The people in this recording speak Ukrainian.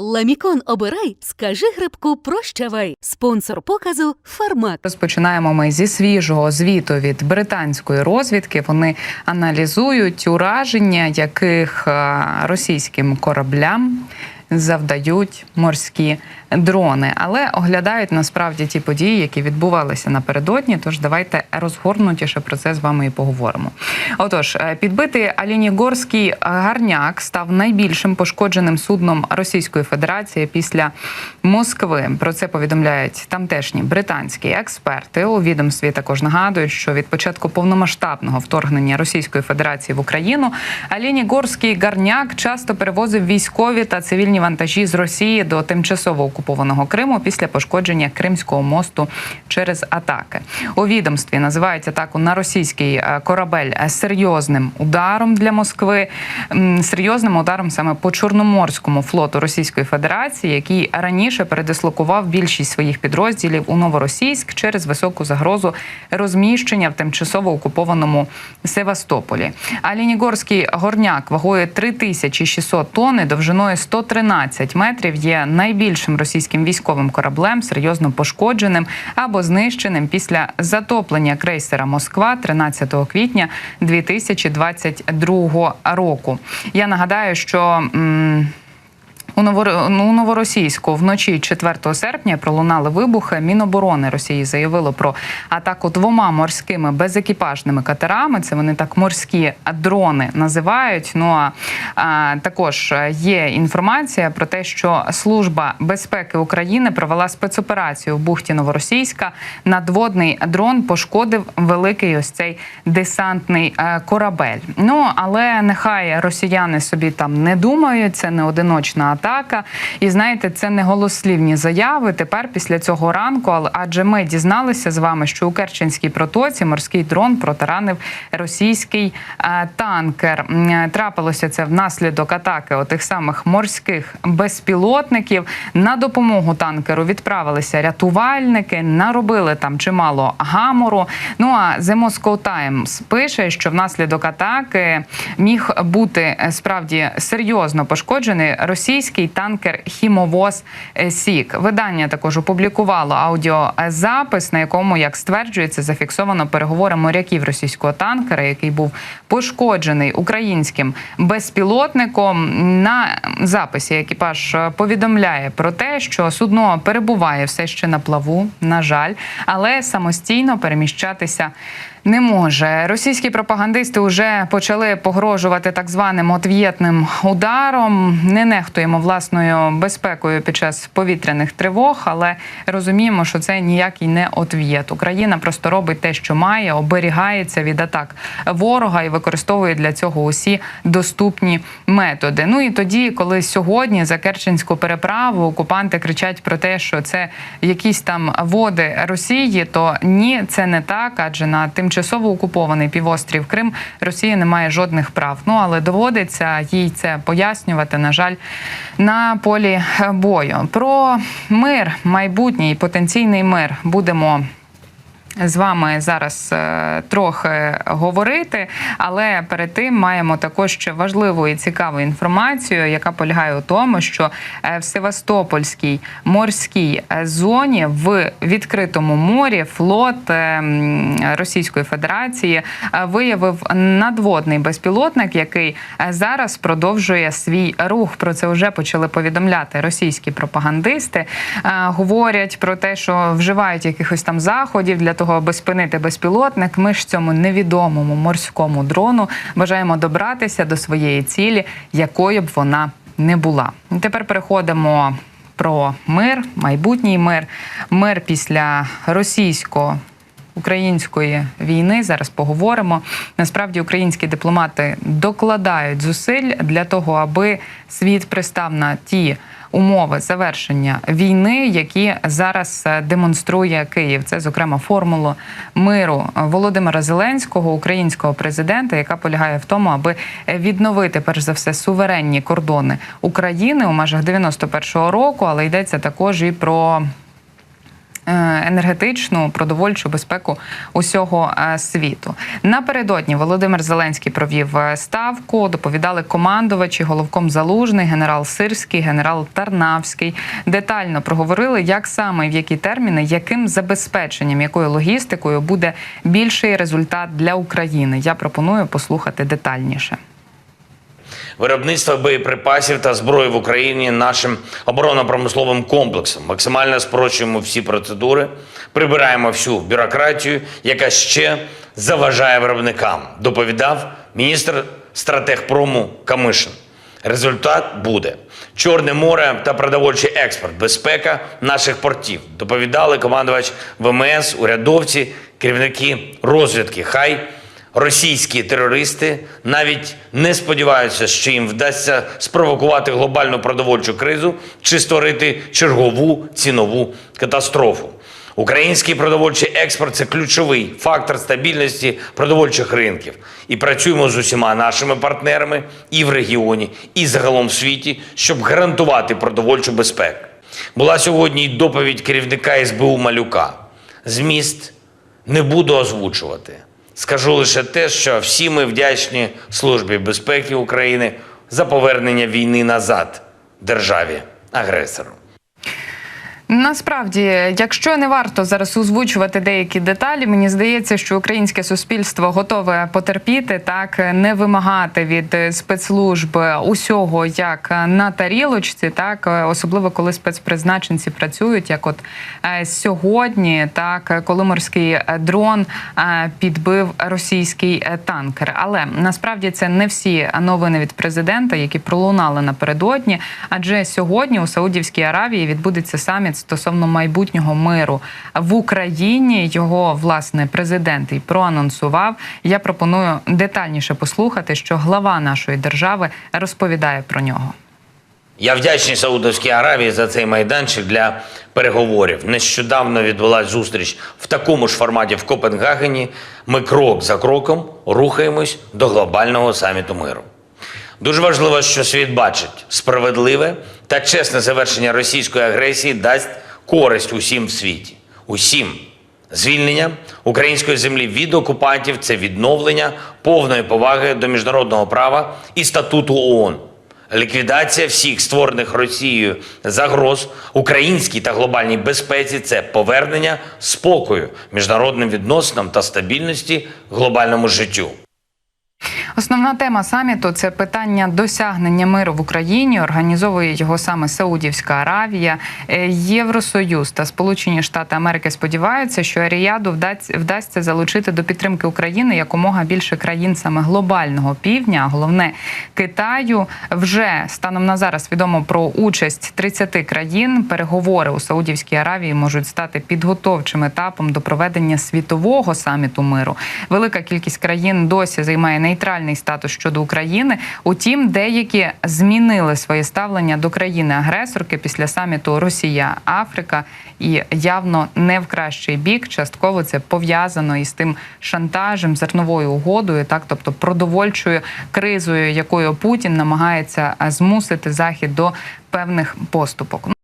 Ламікон обирай, скажи грибку прощавай. Спонсор показу Фармак. Розпочинаємо ми зі свіжого звіту від британської розвідки. Вони аналізують ураження, яких е, російським кораблям завдають морські дрони, але оглядають насправді ті події, які відбувалися напередодні. Тож давайте розгорнутіше про це з вами і поговоримо. Отож, е, підбитий Алінігорський гарняк став найбільшим пошкодженим судном Російської Федерації після Москви. Про це повідомляють тамтешні британські експерти. У відомстві також нагадують, що від початку повномасштабного вторгнення Російської Федерації в Україну Алінігорський гарняк часто перевозив військові та цивільні вантажі з Росії до тимчасово окупованого Криму після пошкодження Кримського мосту через атаки. У відомстві називають атаку на російський е, корабель серйозним ударом для Москви, серйозним ударом саме по Чорноморському флоту Російської Федерації, який раніше передислокував більшість своїх підрозділів у Новоросійськ через високу загрозу розміщення в тимчасово окупованому Севастополі. А Лінігорський горняк вагою 3600 тонн і довжиною 113 метрів є найбільшим російським військовим кораблем, серйозно пошкодженим або знищеним після затоплення крейсера Москва 13 квітня 2022 року. Я нагадаю, що. м, ну, у Новоросійську вночі 4 серпня пролунали вибухи. Міноборони Росії заявило про атаку двома морськими безекіпажними катерами. Це вони так морські дрони називають. Ну а, а також є інформація про те, що служба безпеки України провела спецоперацію в бухті Новоросійська. Надводний дрон пошкодив великий ось цей десантний е, корабель. Ну але нехай росіяни собі там не думають. Це не одиночна атака. І знаєте, це не голослівні заяви. Тепер після цього ранку, але адже ми дізналися з вами, що у Керченській протоці морський дрон протаранив російський е, танкер. Трапилося це внаслідок атаки отих самих морських безпілотників. На допомогу танкеру відправилися рятувальники, наробили там чимало гамору. Ну а The Moscow Times пише, що внаслідок атаки міг бути е, справді серйозно пошкоджений російський танкер Хімовоз Сік. Видання також опублікувало аудіозапис, на якому, як стверджується, зафіксовано переговори моряків російського танкера, який був пошкоджений українським безпілотником. На записі екіпаж повідомляє про те, що судно перебуває все ще на плаву, на жаль, але самостійно переміщатися. Не може російські пропагандисти вже почали погрожувати так званим отвєтним ударом. Не нехтуємо власною безпекою під час повітряних тривог, але розуміємо, що це ніякий не отвєт. Україна просто робить те, що має, оберігається від атак ворога і використовує для цього усі доступні методи. Ну і тоді, коли сьогодні за Керченську переправу окупанти кричать про те, що це якісь там води Росії, то ні, це не так, адже на тимчасово окупований півострів Крим Росія не має жодних прав. Ну але доводиться їй це пояснювати, на жаль, на полі бою. Про мир, майбутній потенційний мир будемо. З вами зараз е, трохи говорити, але перед тим маємо також ще важливу і цікаву інформацію, яка полягає у тому, що е, в Севастопольській морській е, зоні в відкритому морі флот Російської Федерації виявив надводний безпілотник, який зараз продовжує свій рух. Про це вже почали повідомляти російські пропагандисти. Говорять про те, що вживають якихось там заходів для того, аби спинити безпілотник. Ми ж цьому невідомому морському дрону бажаємо добратися до своєї цілі, якою б вона не була. Тепер переходимо про мир, майбутній мир, мир після російського. Української війни зараз поговоримо. Насправді українські дипломати докладають зусиль для того, аби світ пристав на ті умови завершення війни, які зараз е, демонструє Київ. Це, зокрема, формулу миру Володимира Зеленського, українського президента, яка полягає в тому, аби відновити перш за все суверенні кордони України у межах 91-го року, але йдеться також і про енергетичну продовольчу безпеку усього е, світу. Напередодні Володимир Зеленський провів е, ставку. Доповідали командувачі, головком Залужний, генерал Сирський, генерал Тарнавський. Детально проговорили, як саме і в які терміни, яким забезпеченням, якою логістикою буде більший результат для України. Я пропоную послухати детальніше. Виробництво боєприпасів та зброї в Україні нашим оборонно-промисловим комплексом. Максимально спрощуємо всі процедури, прибираємо всю бюрократію, яка ще заважає виробникам. Доповідав міністр стратегпрому Камишин. Результат буде Чорне море та продовольчий експорт, безпека наших портів. Доповідали командувач ВМС, урядовці, керівники розвідки. Хай російські терористи навіть не сподіваються, що їм вдасться спровокувати глобальну продовольчу кризу чи створити чергову цінову катастрофу. Український продовольчий експорт це ключовий фактор стабільності продовольчих ринків. І працюємо з усіма нашими партнерами і в регіоні, і загалом в світі, щоб гарантувати продовольчу безпеку. Була сьогодні й доповідь керівника СБУ Малюка. Зміст не буду озвучувати. Скажу лише те, що всі ми вдячні Службі безпеки України за повернення війни назад державі агресору. Насправді, якщо не варто зараз озвучувати деякі деталі, мені здається, що українське суспільство готове потерпіти, так не вимагати від спецслужб усього як на тарілочці, так особливо коли спецпризначенці працюють, як от е, сьогодні, так коли морський дрон е, підбив російський танкер. Але насправді це не всі новини від президента, які пролунали напередодні. Адже сьогодні у Саудівській Аравії відбудеться саміт стосовно майбутнього миру в Україні. Його власне президент і проанонсував. Я пропоную детальніше послухати, що глава нашої держави розповідає про нього. Я вдячний Саудовській Аравії за цей майданчик для переговорів. Нещодавно відбулася зустріч в такому ж форматі в Копенгагені. Ми крок за кроком рухаємось до глобального саміту миру. Дуже важливо, що світ бачить справедливе та чесне завершення російської агресії дасть користь усім в світі. Усім. Звільнення української землі від окупантів це відновлення повної поваги до міжнародного права і статуту ООН. Ліквідація всіх створених Росією загроз українській та глобальній безпеці це повернення спокою міжнародним відносинам та стабільності глобальному життю. Основна тема саміту це питання досягнення миру в Україні. Організовує його саме Саудівська Аравія, Е, Євросоюз та Сполучені Штати Америки сподіваються, що вдасть- вдасться залучити до підтримки України якомога більше країн саме глобального півдня, а головне Китаю. Вже станом на зараз відомо про участь 30 країн. Переговори у Саудівській Аравії можуть стати підготовчим етапом до проведення світового саміту миру. Велика кількість країн досі займає нейтральний статус щодо України. Утім, деякі змінили своє ставлення до країни-агресорки після саміту Росія Африка і явно не в кращий бік. Частково це пов'язано із тим шантажем, зерновою угодою, так тобто продовольчою кризою, якою Путін намагається е, змусити захід до певних поступок.